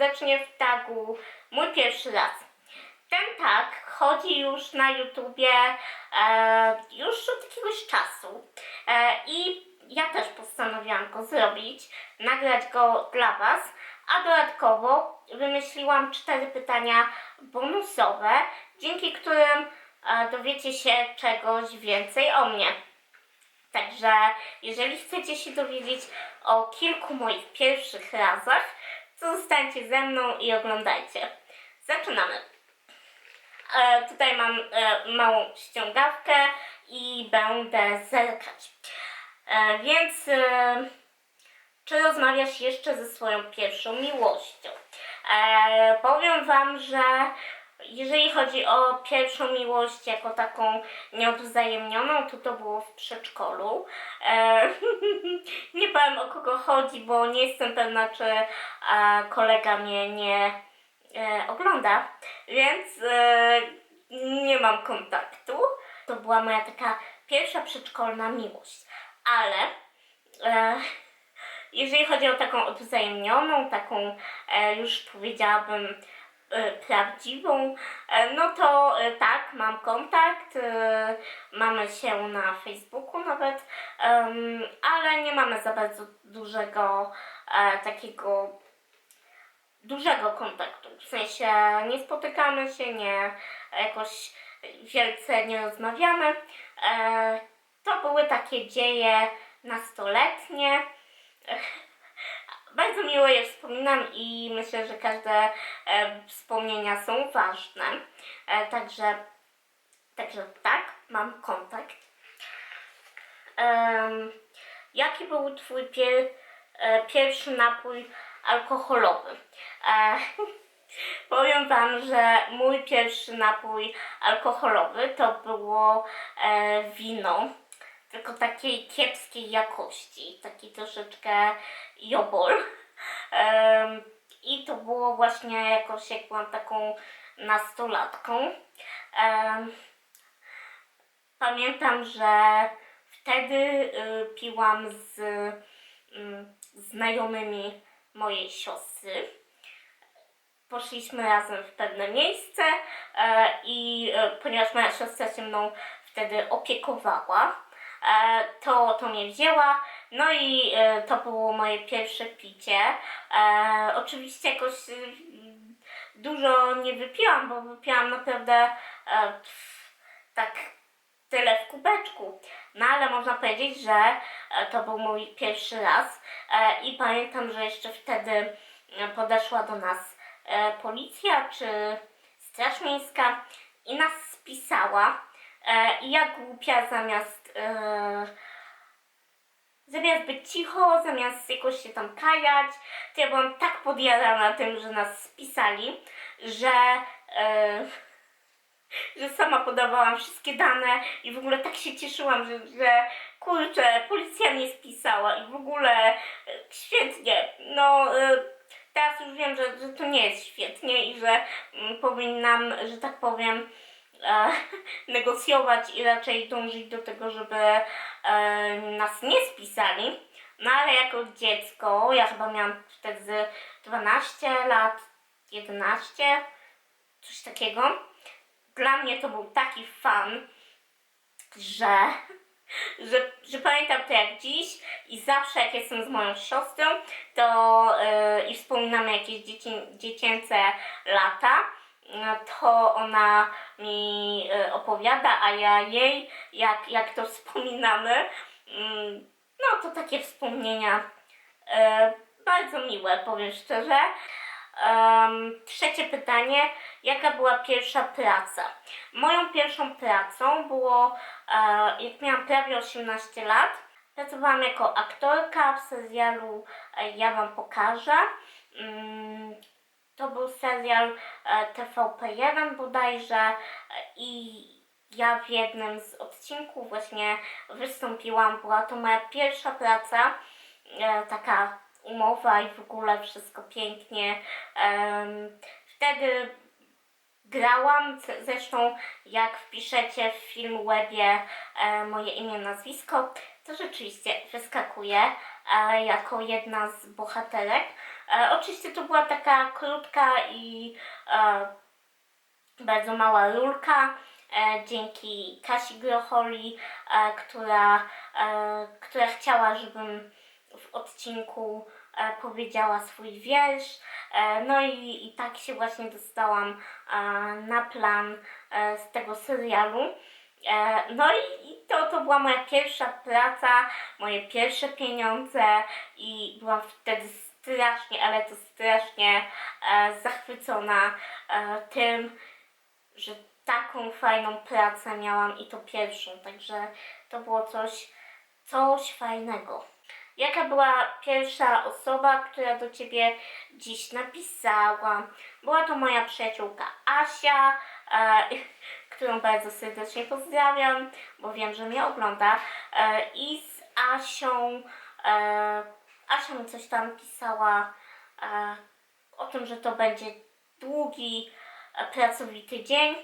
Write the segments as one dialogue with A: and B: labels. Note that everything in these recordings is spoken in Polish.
A: serdecznie w tagu mój pierwszy raz. Ten tag chodzi już na YouTubie e, już od jakiegoś czasu e, i ja też postanowiłam go zrobić, nagrać go dla Was, a dodatkowo wymyśliłam cztery pytania bonusowe, dzięki którym e, dowiecie się czegoś więcej o mnie. Także jeżeli chcecie się dowiedzieć o kilku moich pierwszych razach, zostańcie ze mną i oglądajcie. Zaczynamy. E, tutaj mam e, małą ściągawkę i będę zerkać. E, więc e, czy rozmawiasz jeszcze ze swoją pierwszą miłością? E, powiem Wam, że jeżeli chodzi o pierwszą miłość jako taką nieodwzajemnioną, to to było w przedszkolu. E, nie powiem o kogo chodzi, bo nie jestem pewna, czy e, kolega mnie nie e, ogląda, więc e, nie mam kontaktu. To była moja taka pierwsza przedszkolna miłość, ale e, jeżeli chodzi o taką odwzajemnioną, taką e, już powiedziałabym prawdziwą, e, no to e, tak, mam kontakt, e, mamy się na Facebooku nawet, ale nie mamy za bardzo dużego e, takiego dużego kontaktu. W sensie nie spotykamy się, nie jakoś wielce nie rozmawiamy. E, to były takie dzieje nastoletnie. Bardzo miło je wspominam i myślę, że każde e, wspomnienia są ważne. E, także, także tak, mam kontakt. Jaki był Twój pier, e, pierwszy napój alkoholowy? Powiem Wam, że mój pierwszy napój alkoholowy to było wino tylko takiej kiepskiej jakości, taki troszeczkę jobol. Em, I to było właśnie jakoś jak byłam taką nastolatką. Em, pamiętam, że wtedy y, piłam z mm, znajomymi mojej siostry. Poszliśmy razem w pewne miejsce e, i e, ponieważ moja siostra się mną wtedy opiekowała, e, to, to mnie wzięła. No i e, to było moje pierwsze picie. E, oczywiście jakoś e, dużo nie wypiłam, bo wypiłam naprawdę e, pff, tak tyle w kubeczku. No ale można powiedzieć, że e, to był mój pierwszy raz e, i pamiętam, że jeszcze wtedy e, podeszła do nas e, policja czy straż miejska i nas spisała e, i ja głupia zamiast e, zamiast być cicho, zamiast jakoś się tam kajać, to ja byłam tak podjarana tym, że nas spisali, że e, że sama podawałam wszystkie dane i w ogóle tak się cieszyłam, że, że kurczę, policja mnie spisała i w ogóle e, świetnie. No, e, teraz już wiem, że, że to nie jest świetnie i że mm, powinnam, że tak powiem, negocjować i raczej dążyć do tego, żeby nas nie spisali. No ale jako dziecko, ja chyba miałam wtedy 12 lat, 11, coś takiego dla mnie to był taki fan, że, że, że pamiętam to jak dziś i zawsze jak jestem z moją siostrą, to yy, i wspominamy jakieś dzieci, dziecięce lata, to ona mi yy, opowiada, a ja jej, jak, jak to wspominamy, mm, no to takie wspomnienia yy, bardzo miłe, powiem szczerze. Trzecie pytanie. Jaka była pierwsza praca? Moją pierwszą pracą było, e, jak miałam prawie 18 lat, pracowałam jako aktorka w serialu e, Ja Wam pokażę. Mm, to był serial e, TVP1 bodajże e, i ja w jednym z odcinków właśnie wystąpiłam. Była to moja pierwsza praca, e, taka umowa i w ogóle wszystko pięknie. Wtedy grałam, zresztą jak wpiszecie w film webie moje imię, nazwisko, to rzeczywiście wyskakuje jako jedna z bohaterek. E, oczywiście to była taka krótka i e, bardzo mała rulka e, dzięki Kasi Grocholi, która, która chciała, żebym w odcinku powiedziała swój wiersz. No i, i tak się właśnie dostałam na plan z tego serialu. No i to, to była moja pierwsza praca, moje pierwsze pieniądze i byłam wtedy strasznie, ale to strasznie e, zachwycona e, tym, że taką fajną pracę miałam i to pierwszą, także to było coś, coś fajnego. Jaka była pierwsza osoba, która do ciebie dziś napisała? Była to moja przyjaciółka Asia, e, którą bardzo serdecznie pozdrawiam, bo wiem, że mnie ogląda. E, I z Asią, e, Asia mi coś tam pisała e, o tym, że to będzie długi, e, pracowity dzień.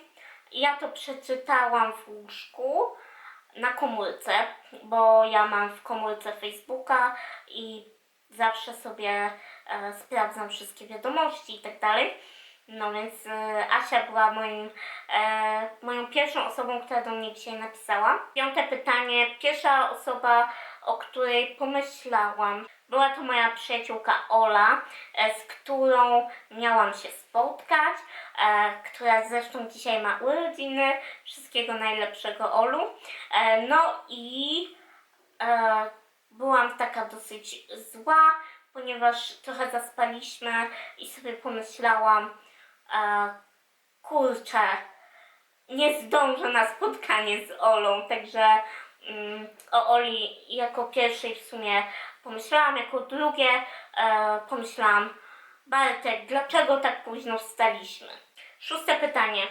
A: Ja to przeczytałam w łóżku na komórce, bo ja mam w komórce Facebooka i zawsze sobie e, sprawdzam wszystkie wiadomości i tak dalej. No więc e, Asia była moim, e, moją pierwszą osobą, która do mnie dzisiaj napisała. Piąte pytanie. Pierwsza osoba, o której pomyślałam, była to moja przyjaciółka Ola, e, z którą miałam się spotkać, e, która zresztą dzisiaj ma urodziny. Wszystkiego najlepszego Olu. E, no i byłam taka dosyć zła, ponieważ trochę zaspaliśmy i sobie pomyślałam, kurczę, nie zdążę na spotkanie z Olą, także mm, o Oli jako pierwszej w sumie pomyślałam, jako drugie e, pomyślałam, Bartek, dlaczego tak późno wstaliśmy? Szóste pytanie.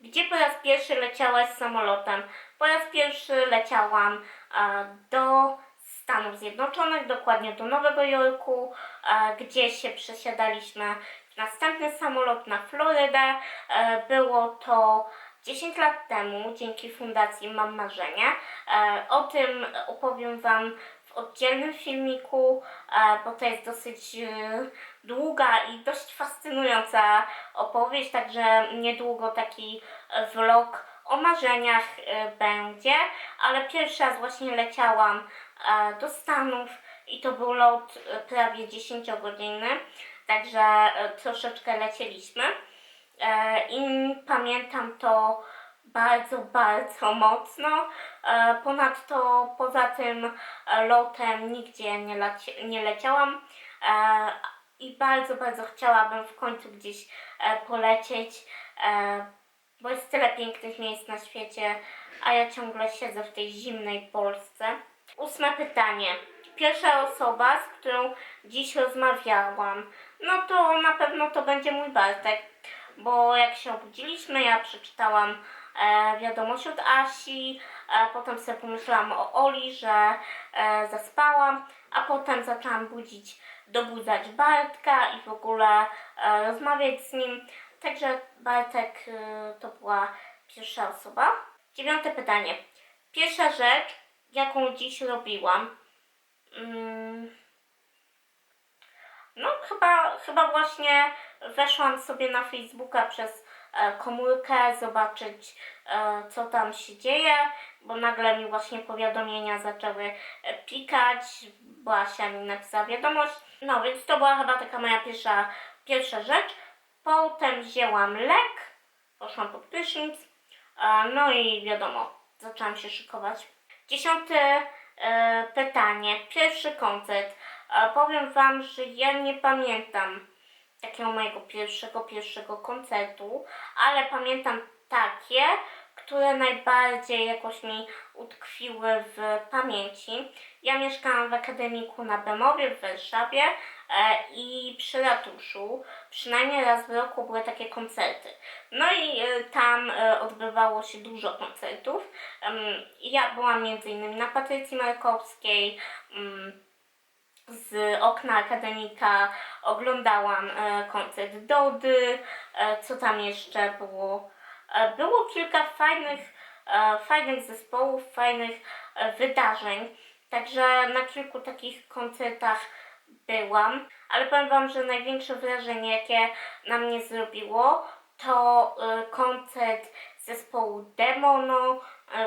A: Gdzie po raz pierwszy leciałaś samolotem? Po raz pierwszy leciałam e, do Stanów Zjednoczonych, dokładnie do Nowego Jorku, e, gdzie się przesiadaliśmy w następny samolot na Florydę. E, było to 10 lat temu dzięki Fundacji Mam Marzenie. E, o tym opowiem Wam w oddzielnym filmiku, e, bo to jest dosyć e, długa i dość fascynująca opowieść, także niedługo taki e, vlog o marzeniach będzie, ale pierwszy raz właśnie leciałam do Stanów i to był lot prawie 10-godzinny, także e, troszeczkę lecieliśmy. I pamiętam to bardzo, bardzo mocno. E, Ponadto poza tym e, lotem nigdzie nie, leci- nie leciałam e, i bardzo, bardzo chciałabym w końcu gdzieś polecieć, bo jest tyle pięknych miejsc na świecie, a ja ciągle siedzę w tej zimnej Polsce. Ósme pytanie. Pierwsza osoba, z którą dziś rozmawiałam, no to na pewno to będzie mój Bartek, bo jak się obudziliśmy, ja przeczytałam wiadomość od Asi, e, potem sobie pomyślałam o Oli, że e, zaspałam, a potem zaczęłam budzić, dobudzać Bartka i w ogóle e, rozmawiać z nim. Także Bartek e, to była pierwsza osoba. Dziewiąte pytanie. Pierwsza rzecz, jaką dziś robiłam. Mm, no, chyba, chyba właśnie weszłam sobie na Facebooka przez e, komórkę, zobaczyć e, co tam się dzieje, bo nagle mi właśnie powiadomienia zaczęły e, pikać, Basia mi napisała wiadomość. No, więc to była chyba taka moja pierwsza, pierwsza rzecz. Potem wzięłam lek, poszłam pod prysznic, e, no i wiadomo, zaczęłam się szykować. Dziesiąte e, pytanie, pierwszy koncert. E, powiem Wam, że ja nie pamiętam takiego mojego pierwszego, pierwszego koncertu, ale pamiętam takie, które najbardziej jakoś mi utkwiły w pamięci. Ja mieszkałam w akademiku na Bemowie w Warszawie e, i przy ratuszu przynajmniej raz w roku były takie koncerty. No i e, tam e, odbywało się dużo koncertów. Ja byłam między innymi na Patrycji Markowskiej, mm, z okna akademika oglądałam e, koncert Dody, e, co tam jeszcze było. E, było kilka fajnych, fajnych zespołów, fajnych wydarzeń, także na kilku takich koncertach byłam. ale powiem Wam, że największe wrażenie, jakie na mnie zrobiło, to koncert zespołu Demono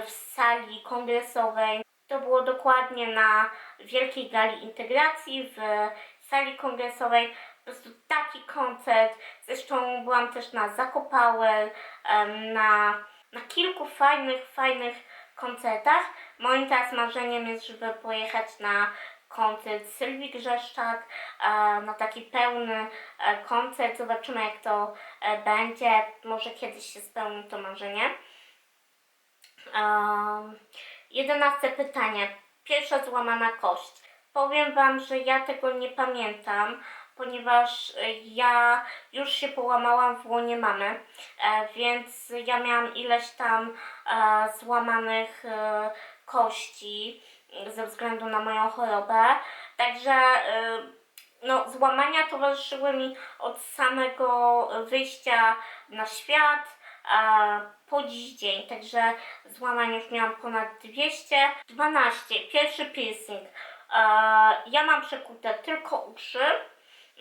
A: w sali kongresowej. To było dokładnie na Wielkiej Gali Integracji w sali kongresowej. Po prostu taki koncert. Zresztą byłam też na Zakopałel, em, na, na kilku fajnych, fajnych koncertach. Moim teraz marzeniem jest, żeby pojechać na koncert Sylwii Grzeszczak, e, na taki pełny e, koncert. Zobaczymy jak to e, będzie. Może kiedyś się spełni to marzenie. Jedenaste pytanie. Pierwsza złamana kość. Powiem Wam, że ja tego nie pamiętam, ponieważ e, ja już się połamałam w łonie mamy, e, więc ja miałam ileś tam e, złamanych kości e, ze względu na moją chorobę. Także no, złamania towarzyszyły mi od samego wyjścia na świat po dziś dzień. Także złamań już miałam ponad 200. 12. Pierwszy piercing. Ja mam przekute tylko uszy,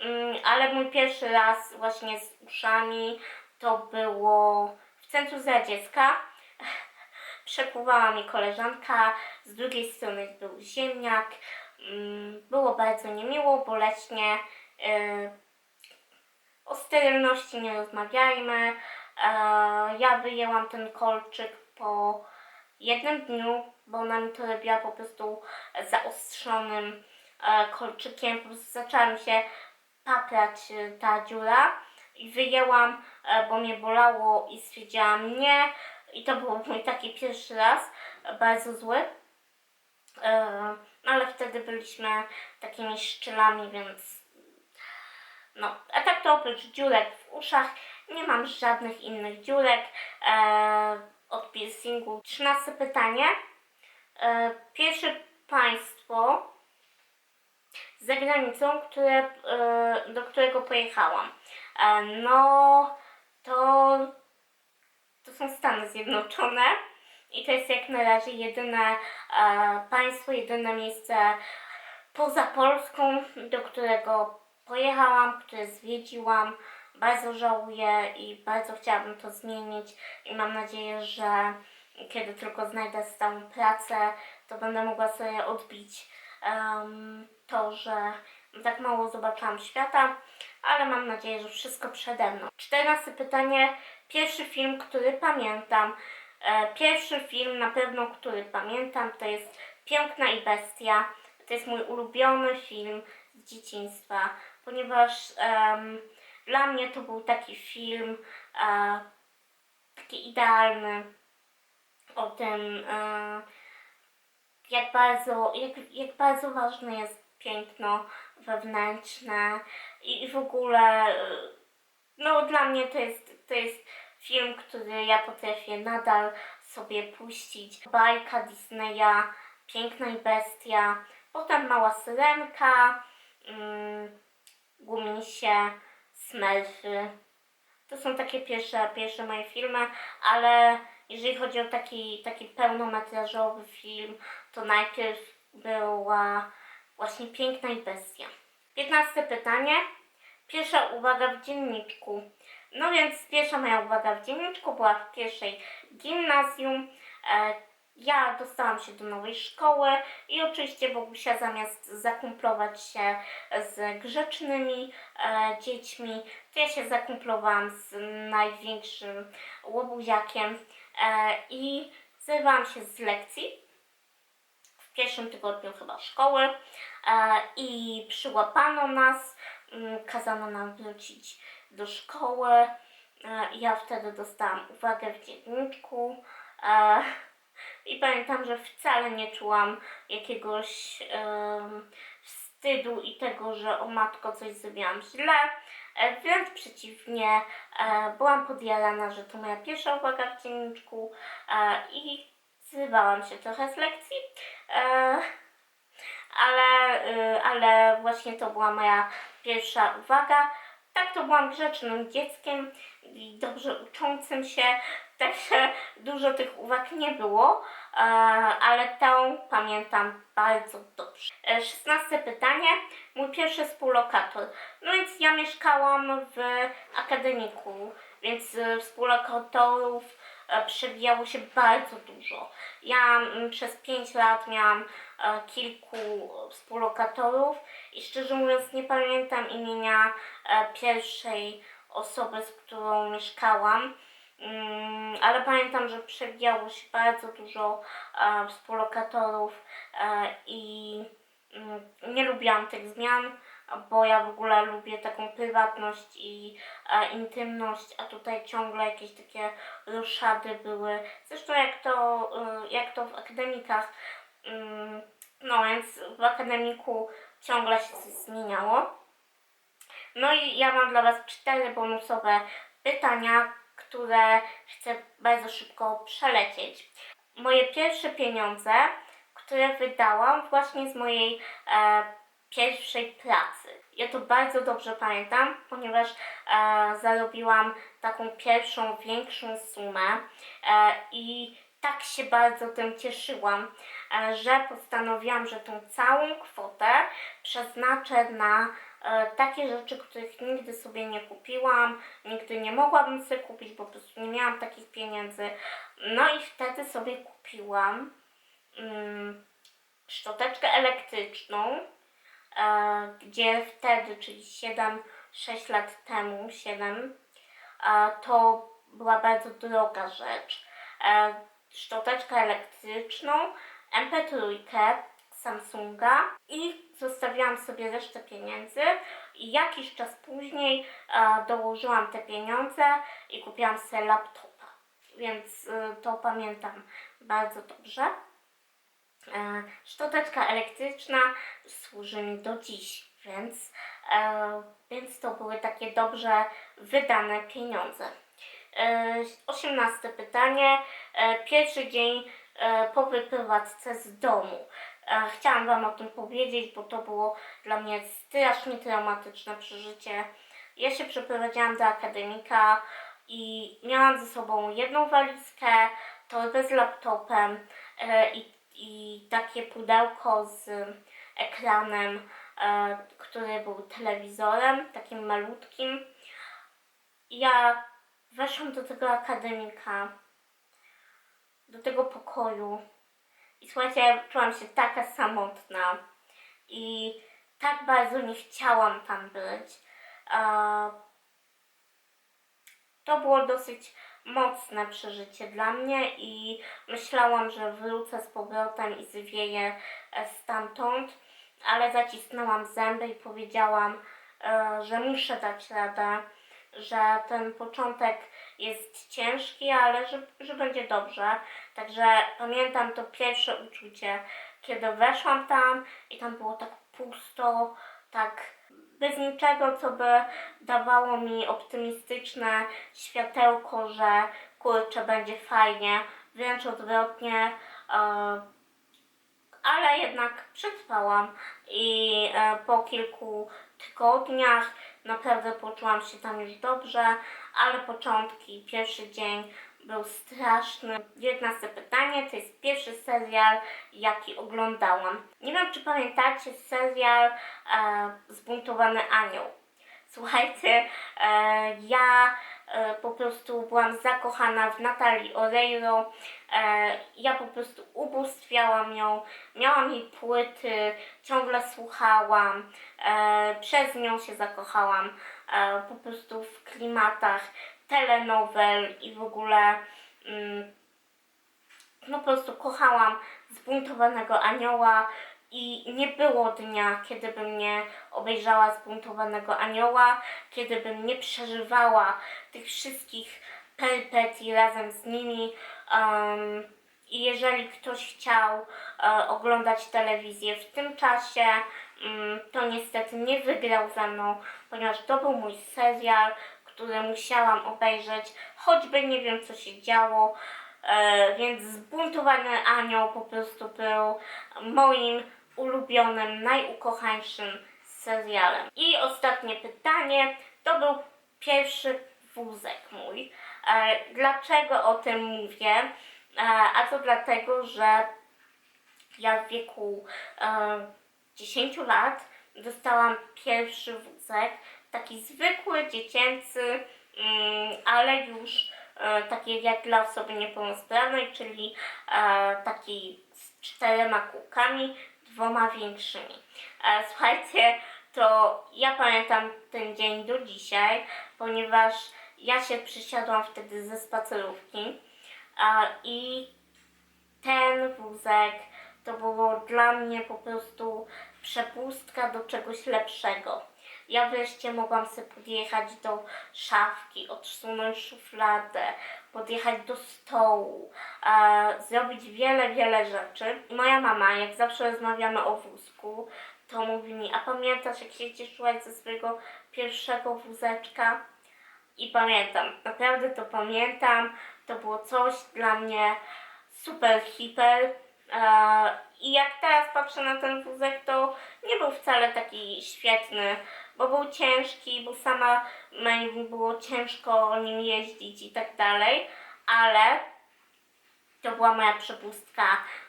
A: mm, ale mój pierwszy raz właśnie z uszami to było w centrum dla dziecka. Przekuwała mi koleżanka, z drugiej strony był ziemniak. Mm, Było bardzo niemiło, boleśnie. Yy, o sterylności nie rozmawiajmy. Ja wyjęłam ten kolczyk po jednym dniu, bo ona mi to robiła po prostu zaostrzonym e, kolczykiem. Po prostu zaczęła mi się paprać e, ta dziura i wyjęłam, e, bo mnie bolało i stwierdziłam nie. I to był mój taki pierwszy raz, bardzo zły. No ale wtedy byliśmy takimi szczylami, więc no, a tak to oprócz dziurek w uszach nie mam żadnych innych dziurek e, od piercingu. Trzynaste pytanie. E, pierwsze państwo za granicą, które, e, do którego pojechałam. E, no, to, to są Stany Zjednoczone. I to jest jak na razie jedyne e, państwo, jedyne miejsce poza Polską, do którego pojechałam, które zwiedziłam. Bardzo żałuję i bardzo chciałabym to zmienić i mam nadzieję, że kiedy tylko znajdę stałą pracę, to będę mogła sobie odbić em, to, że tak mało zobaczyłam świata, ale mam nadzieję, że wszystko przede mną. Czternaste pytanie. Pierwszy film, który pamiętam. E, pierwszy film na pewno, który pamiętam, to jest Piękna i Bestia. To jest mój ulubiony film z dzieciństwa, ponieważ em, dla mnie to był taki film e, taki idealny o tym, e, jak bardzo, jak, jak bardzo ważne jest piękno wewnętrzne i, i w ogóle, e, no dla mnie to jest, to jest film, który ja potrafię nadal sobie puścić. Bajka Disneya, Piękna i Bestia, potem Mała Syrenka, mm, Gumisie, Smurfy. To są takie pierwsze, pierwsze moje filmy, ale jeżeli chodzi o taki, taki pełnometrażowy film, to najpierw była właśnie Piękna i Bestia. 15 pytanie. Pierwsza uwaga w dzienniczku. No więc pierwsza moja uwaga w dzienniczku była w pierwszej gimnazjum. E, ja dostałam się do nowej szkoły i oczywiście Bogusia zamiast zakumplować się z grzecznymi e, dziećmi, to ja się zakumplowałam z największym łobuziakiem e, i zerwałam się z lekcji w pierwszym tygodniu chyba szkoły e, i przyłapano nas, mm, kazano nam wrócić do szkoły. E, ja wtedy dostałam uwagę w dzienniczku. E, i pamiętam, że wcale nie czułam jakiegoś em, wstydu i tego, że o matko coś zrobiłam źle. E, wręcz przeciwnie, e, byłam podjarana, że to moja pierwsza uwaga w dzienniczku e, i zrywałam się trochę z lekcji. Ale, ale właśnie to była moja pierwsza uwaga. tak to byłam grzecznym dzieckiem i dobrze uczącym się, także dużo tych uwag nie było, e, ale tę pamiętam bardzo dobrze. E, Szesnaste pytanie. Mój pierwszy współlokator. No więc ja mieszkałam w akademiku, więc współlokatorów e, przewijało się bardzo dużo. Ja mm, przez 5 lat miałam kilku współlokatorów i szczerze mówiąc nie pamiętam imienia pierwszej osoby, z którą mieszkałam. Mm, ale pamiętam, że przewijało się bardzo dużo e, współlokatorów e, i mm, nie lubiłam tych zmian, bo ja w ogóle lubię taką prywatność i e, intymność, a tutaj ciągle jakieś takie roszady były. Zresztą jak to, jak to w akademikach, mm, no więc w akademiku ciągle się zmieniało. No i ja mam dla Was cztery bonusowe pytania, które chcę bardzo szybko przelecieć. Moje pierwsze pieniądze, które wydałam właśnie z mojej e, pierwszej pracy. Ja to bardzo dobrze pamiętam, ponieważ e, zarobiłam taką pierwszą, większą sumę e, i tak się bardzo tym cieszyłam, e, że postanowiłam, że tą całą kwotę przeznaczę na takie rzeczy, których nigdy sobie nie kupiłam, nigdy nie mogłabym sobie kupić, bo po prostu nie miałam takich pieniędzy. No i wtedy sobie kupiłam mm, szczoteczkę elektryczną, e, gdzie wtedy, czyli 7-6 lat temu, 7, e, to była bardzo droga rzecz. E, szczoteczkę elektryczną, MP3 Samsunga i zostawiłam sobie resztę pieniędzy i jakiś czas później e, dołożyłam te pieniądze i kupiłam sobie laptopa. Więc e, to pamiętam bardzo dobrze. E, szczoteczka elektryczna służy mi do dziś, więc, e, więc to były takie dobrze wydane pieniądze. E, Osiemnaste pytanie. E, Pierwszy dzień e, po wyprowadzce z domu. Chciałam Wam o tym powiedzieć, bo to było dla mnie strasznie traumatyczne przeżycie. Ja się przeprowadziłam do akademika i miałam ze sobą jedną walizkę, torbę z laptopem e, i, i takie pudełko z ekranem, e, który był telewizorem, takim malutkim. Ja weszłam do tego akademika, do tego pokoju i słuchajcie, czułam się taka samotna. I tak bardzo nie chciałam tam być. To było dosyć mocne przeżycie dla mnie i myślałam, że wrócę z powrotem i zwieję e, stamtąd, ale zacisnęłam zęby i powiedziałam, e, że muszę dać radę, że ten początek jest ciężki, ale że, że będzie dobrze. Także pamiętam to pierwsze uczucie, kiedy weszłam tam i tam było tak pusto, tak bez niczego, co by dawało mi optymistyczne światełko, że kurczę, będzie fajnie, wręcz odwrotnie. E, ale jednak przetrwałam i e, po kilku tygodniach naprawdę poczułam się tam już dobrze, ale początki, pierwszy dzień był straszny. 19 pytanie, to jest pierwszy serial, jaki oglądałam. Nie wiem, czy pamiętacie serial e, Zbuntowany Anioł. Słuchajcie, e, ja po prostu byłam zakochana w Natalii Oreiro. E, ja po prostu ubóstwiałam ją, miałam jej płyty, ciągle słuchałam, e, przez nią się zakochałam e, po prostu w klimatach telenowel i w ogóle no po prostu kochałam zbuntowanego anioła i nie było dnia, kiedy bym nie obejrzała zbuntowanego anioła, kiedy bym nie przeżywała tych wszystkich perypetii razem z nimi. Um, I jeżeli ktoś chciał e, oglądać telewizję w tym czasie, mm, to niestety nie wygrał ze mną, ponieważ to był mój serial, który musiałam obejrzeć, choćby nie wiem co się działo. E, więc zbuntowany anioł po prostu był moim ulubionym, najukochańszym serialem. I ostatnie pytanie. to był pierwszy wózek mój. E, dlaczego o tym mówię? E, a to dlatego, że ja w wieku e, 10 lat dostałam pierwszy wózek, taki zwykły, dziecięcy, mm, ale już e, taki jak dla osoby niepełnosprawnej, czyli e, taki z czterema kółkami, dwoma większymi. E, słuchajcie, to ja pamiętam ten dzień do dzisiaj, ponieważ ja się przysiadłam wtedy ze spacerówki a, i ten wózek to było dla mnie po prostu przepustka do czegoś lepszego. Ja wreszcie mogłam sobie podjechać do szafki, odsunąć szufladę, podjechać do stołu, e, zrobić wiele, wiele rzeczy. I moja mama, jak zawsze rozmawiamy o wózku, to mówi mi, a pamiętasz jak się cieszyłaś ze swojego pierwszego wózeczka? I pamiętam, naprawdę to pamiętam. To było coś dla mnie super, hiper. E, I jak teraz patrzę na ten wózek, to nie był wcale taki świetny, bo był ciężki, bo sama mi było ciężko nim jeździć i tak dalej, ale to była moja przepustka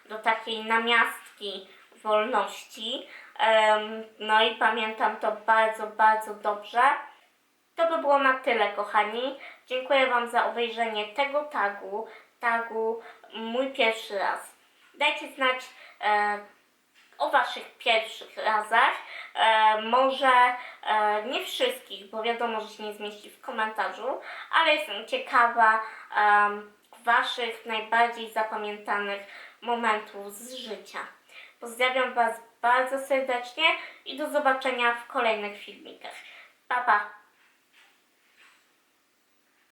A: do takiej namiastki wolności. No i pamiętam to bardzo, bardzo dobrze. To by było na tyle, kochani. Dziękuję Wam za obejrzenie tego tagu, tagu mój pierwszy raz. Dajcie znać e, o Waszych pierwszych razach. E, może e, nie wszystkich, bo wiadomo, że się nie zmieści w komentarzu, ale jestem ciekawa em, Waszych najbardziej zapamiętanych momentów z życia. Pozdrawiam Was bardzo serdecznie i do zobaczenia w kolejnych filmikach. Pa, pa!